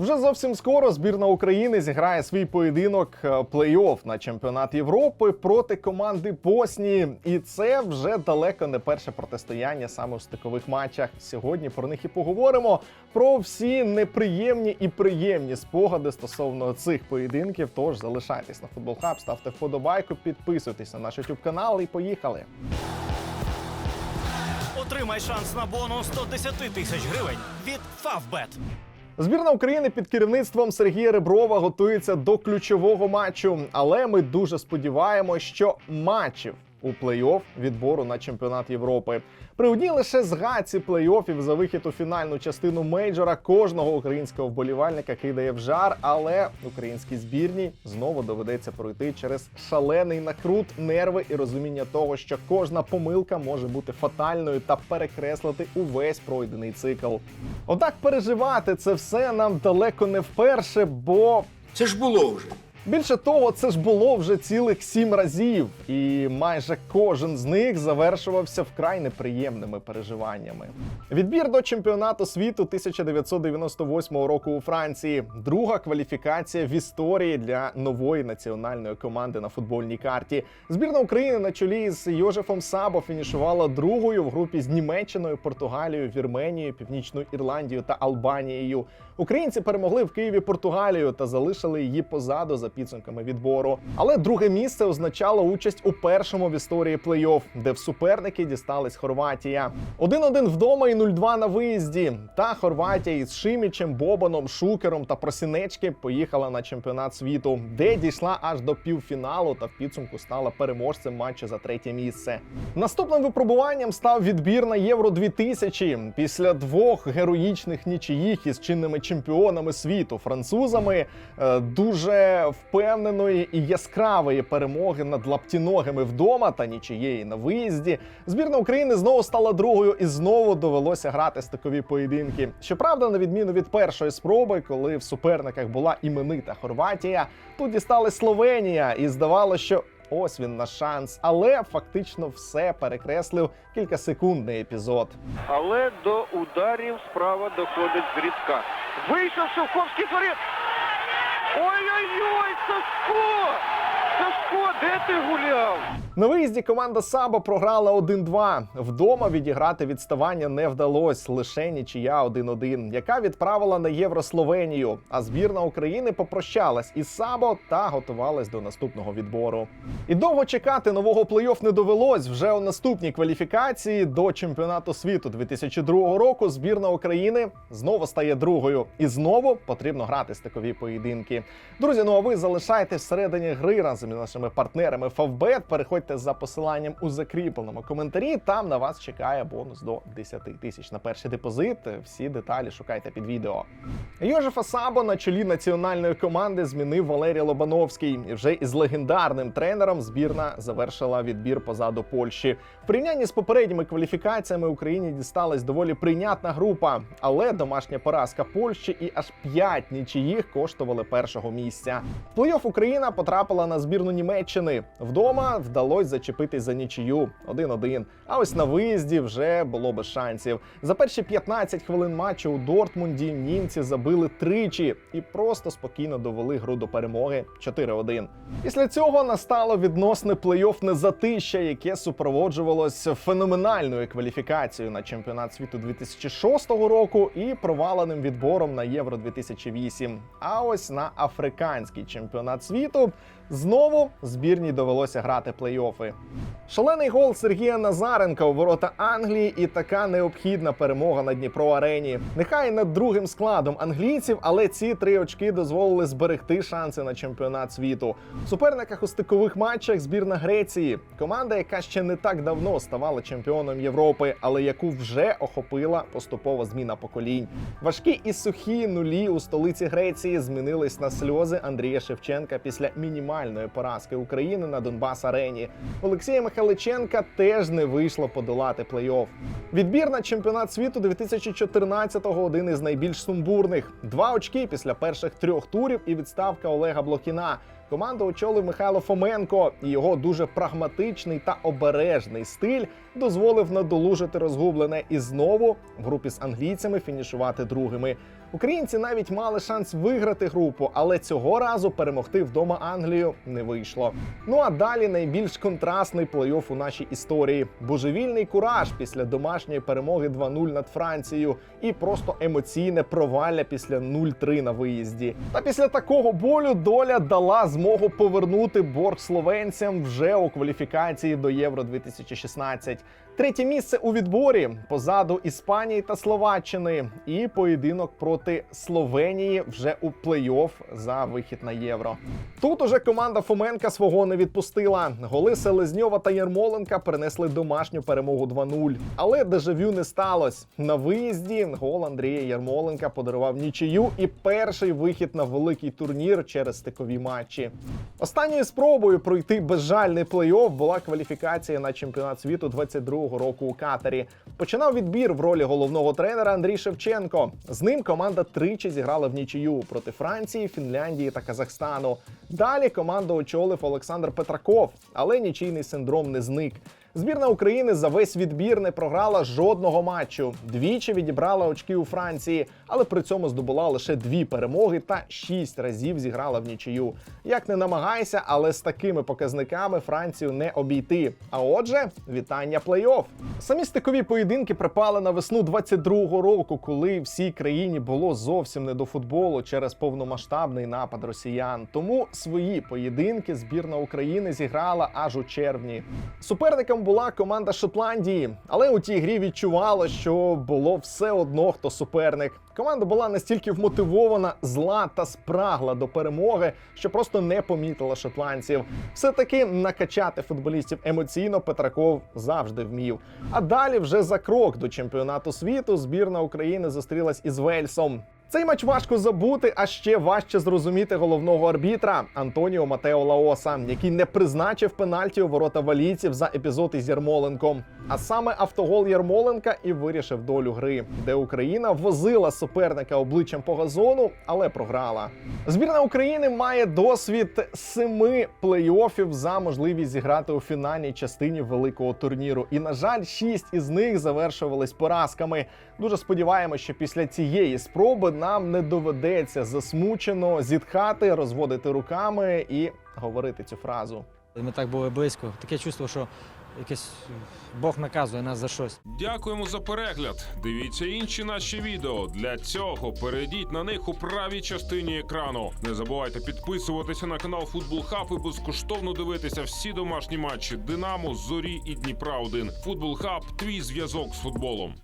Вже зовсім скоро збірна України зіграє свій поєдинок е, плей-офф на чемпіонат Європи проти команди Боснії. І це вже далеко не перше протистояння саме в стикових матчах. Сьогодні про них і поговоримо про всі неприємні і приємні спогади стосовно цих поєдинків. Тож залишайтесь на футбол хаб, ставте вподобайку, підписуйтесь на наш YouTube канал і поїхали. Отримай шанс на бонус 110 тисяч гривень від Favbet. Збірна України під керівництвом Сергія Реброва готується до ключового матчу, але ми дуже сподіваємося, що матчів у плей-офф відбору на чемпіонат Європи. При одній лише згадці плей-оффів за вихід у фінальну частину мейджора кожного українського вболівальника кидає в жар, але українській збірній знову доведеться пройти через шалений накрут, нерви і розуміння того, що кожна помилка може бути фатальною та перекреслити увесь пройдений цикл. Однак переживати це все нам далеко не вперше, бо Це ж було вже. Більше того, це ж було вже цілих сім разів, і майже кожен з них завершувався вкрай неприємними переживаннями. Відбір до чемпіонату світу 1998 року у Франції, друга кваліфікація в історії для нової національної команди на футбольній карті. Збірна України на чолі з Йожефом Сабо фінішувала другою в групі з Німеччиною, Португалією, Вірменією, Північною Ірландією та Албанією. Українці перемогли в Києві Португалію та залишили її позаду за підсумками відбору. Але друге місце означало участь у першому в історії плей-офф, де в суперники дістались Хорватія. 1-1 вдома і 0-2 на виїзді. Та Хорватія із Шимічем, Бобаном, Шукером та Просінечки поїхала на чемпіонат світу, де дійшла аж до півфіналу та в підсумку стала переможцем матчу за третє місце. Наступним випробуванням став відбір на Євро 2000 після двох героїчних нічиїх із чинними чемпіонами світу французами. е, Дуже впевненої і яскравої перемоги над лаптіногими вдома та нічиєї на виїзді. Збірна України знову стала другою і знову довелося грати стикові поєдинки. Щоправда, на відміну від першої спроби, коли в суперниках була іменита Хорватія, тут дістали Словенія, і здавалося, що ось він наш шанс. Але фактично все перекреслив кількасекундний епізод. але до ударів справа доходить зрідка. Вийшов Шовковський творит. Ой-ой-ой, Сашко! Сашко, де ти гуляв? На виїзді команда Саба програла 1-2. Вдома відіграти відставання не вдалося, лише нічия 1-1, яка відправила на євро Словенію. А збірна України попрощалась із Сабо та готувалась до наступного відбору. І довго чекати нового плей-офф не довелось. Вже у наступній кваліфікації до чемпіонату світу 2002 року збірна України знову стає другою. І знову потрібно грати стикові поєдинки. Друзі, ну а ви залишайтесь всередині гри разом із нашими партнерами Favbet. Переходьте за посиланням у закріпленому коментарі. Там на вас чекає бонус до 10 тисяч на перший депозит. Всі деталі шукайте під відео. Йожефа Сабо на чолі національної команди змінив Валерій Лобановський. І вже із легендарним тренером збірна завершила відбір позаду Польщі. В порівнянні з попередніми кваліфікаціями Україні дісталась доволі прийнятна група, але домашня поразка Польщі і аж п'ять нічиїх коштували першого місця. В плей-офф Україна потрапила на збірну Німеччини. Вдома вдалося зачепитись за нічию 1-1. А ось на виїзді вже було без шансів. За перші 15 хвилин матчу у Дортмунді німці забили тричі і просто спокійно довели гру до перемоги 4-1. Після цього настало відносне плей-офф незатища, яке супроводжувалось феноменальною кваліфікацією на чемпіонат світу 2006 року і проваленим відбором на Євро 2008. А ось на африканський чемпіонат світу знову збірній довелося грати плей-оффи. Шалений гол Сергія Назаренка у ворота Англії і така необхідна перемога на Дніпро Арені. Нехай над другим складом англійців, але ці три очки дозволили зберегти шанси на чемпіонат світу. В суперниках у стикових матчах збірна Греції, команда, яка ще не так давно ставала чемпіоном Європи, але яку вже охопила поступова зміна поколінь. Важкі і сухі нулі у столиці Греції змінились на сльози Андрія Шевченка після мінімальної поразки України на Донбас Арені. Олексія Михайличенка теж не вийшло подолати плей-офф. Відбір на чемпіонат світу 2014-го один із найбільш сумбурних. Два очки після перших трьох турів і відставка Олега Блохіна. Команду очолив Михайло Фоменко, і його дуже прагматичний та обережний стиль дозволив надолужити розгублене і знову в групі з англійцями фінішувати другими. Українці навіть мали шанс виграти групу, але цього разу перемогти вдома Англію не вийшло. Ну а далі найбільш контрастний плей-офф у нашій історії. Божевільний кураж після домашньої перемоги 2-0 над Францією і просто емоційне провалля після 0-3 на виїзді. Та після такого болю доля дала змогу повернути борг словенцям вже у кваліфікації до Євро 2016. Третє місце у відборі позаду Іспанії та Словаччини, і поєдинок проти Словенії вже у плей-офф за вихід на євро. Тут уже команда Фоменка свого не відпустила. Голи Селезньова та Ярмоленка принесли домашню перемогу 2-0. Але дежавю не сталося. На виїзді гол Андрія Ярмоленка подарував нічию і перший вихід на великий турнір через стикові матчі. Останньою спробою пройти безжальний плей-офф була кваліфікація на чемпіонат світу 22-го року у Катарі. Починав відбір в ролі головного тренера Андрій Шевченко. З ним команда тричі зіграла в нічию проти Франції, Фінляндії та Казахстану. Далі команду очолив Олександр Петраков, але нічийний синдром не зник. Збірна України за весь відбір не програла жодного матчу. Двічі відібрала очки у Франції, але при цьому здобула лише дві перемоги та шість разів зіграла в нічию. Як не намагайся, але з такими показниками Францію не обійти. А отже, вітання плей-офф. Самі стикові поєдинки припали на весну 22-го року, коли всій країні було зовсім не до футболу через повномасштабний напад росіян. Тому свої поєдинки збірна України зіграла аж у червні. Суперником була команда Шотландії, але у тій грі відчувало, що було все одно хто суперник. Команда була настільки вмотивована, зла та спрагла до перемоги, що просто не помітила шотландців. Все таки накачати футболістів емоційно Петраков завжди вмів. А далі, вже за крок до чемпіонату світу, збірна України зустрілась із Вельсом. Цей матч важко забути, а ще важче зрозуміти головного арбітра Антоніо Матео Лаоса, який не призначив пенальті у ворота валійців за епізод із Ярмоленком. А саме автогол Ярмоленка і вирішив долю гри, де Україна возила суперника обличчям по газону, але програла. Збірна України має досвід семи плей-офів за можливість зіграти у фінальній частині великого турніру. І на жаль, шість із них завершувались поразками. Дуже сподіваємося, що після цієї спроби нам не доведеться засмучено зітхати, розводити руками і говорити цю фразу. Ми так були близько. Таке чувство, що якесь Бог наказує нас за щось. Дякуємо за перегляд. Дивіться інші наші відео. Для цього перейдіть на них у правій частині екрану. Не забувайте підписуватися на канал Футбол Хаб і безкоштовно дивитися всі домашні матчі Динамо, Зорі і Дніпра 1 Футбол Хаб твій зв'язок з футболом.